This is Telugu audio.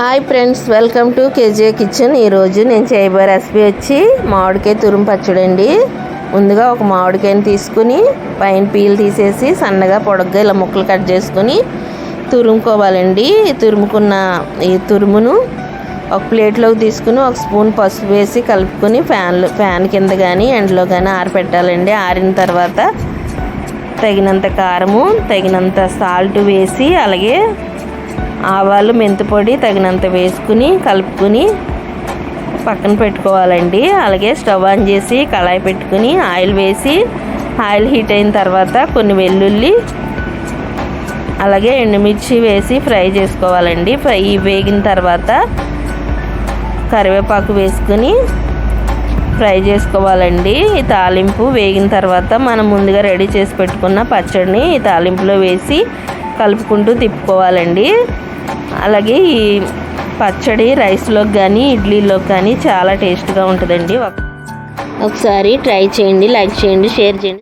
Hi friends welcome to KJ kitchen ఈరోజు నేను చేయబోయే రెసిపీ వచ్చి మామిడికాయ తురుము పచ్చడి అండి. ముందుగా ఒక మామిడికాయని తీసుకుని పైన పీల్ తీసేసి సన్నగా పొడగ్గా ఇలా ముక్కలు కట్ చేసుకుని తురుముకోవాలండి. తురుముకున్న ఈ తురుమును ఒక ప్లేట్లోకి తీసుకుని ఒక స్పూన్ పసుపు వేసి కలుపుకొని ఫ్యాన్లో ఫ్యాన్ కింద కానీ ఎండలో కానీ ఆరపెట్టాలండి. ఆరిన తర్వాత తగినంత కారము తగినంత సాల్ట్ వేసి అలాగే ఆవాలు మెంతిపొడి తగినంత వేసుకుని కలుపుకుని పక్కన పెట్టుకోవాలండి. అలాగే స్టవ్ ఆన్ చేసి కళాయి పెట్టుకుని ఆయిల్ వేసి ఆయిల్ హీట్ అయిన తర్వాత కొన్ని వెల్లుల్లి అలాగే ఎండుమిర్చి వేసి ఫ్రై చేసుకోవాలండి. ఫ్రై వేగిన తర్వాత కరివేపాకు వేసుకుని ఫ్రై చేసుకోవాలండి. ఈ తాలింపు వేగిన తర్వాత మనం ముందుగా రెడీ చేసి పెట్టుకున్న పచ్చడిని ఈ తాలింపులో వేసి కలుపుకుంటూ తిప్పుకోవాలండి. అలాగే ఈ పచ్చడి రైస్లోకి కానీ ఇడ్లీలోకి కానీ చాలా టేస్ట్గా ఉంటుందండి. ఒకసారి ట్రై చేయండి లైక్ చేయండి షేర్ చేయండి.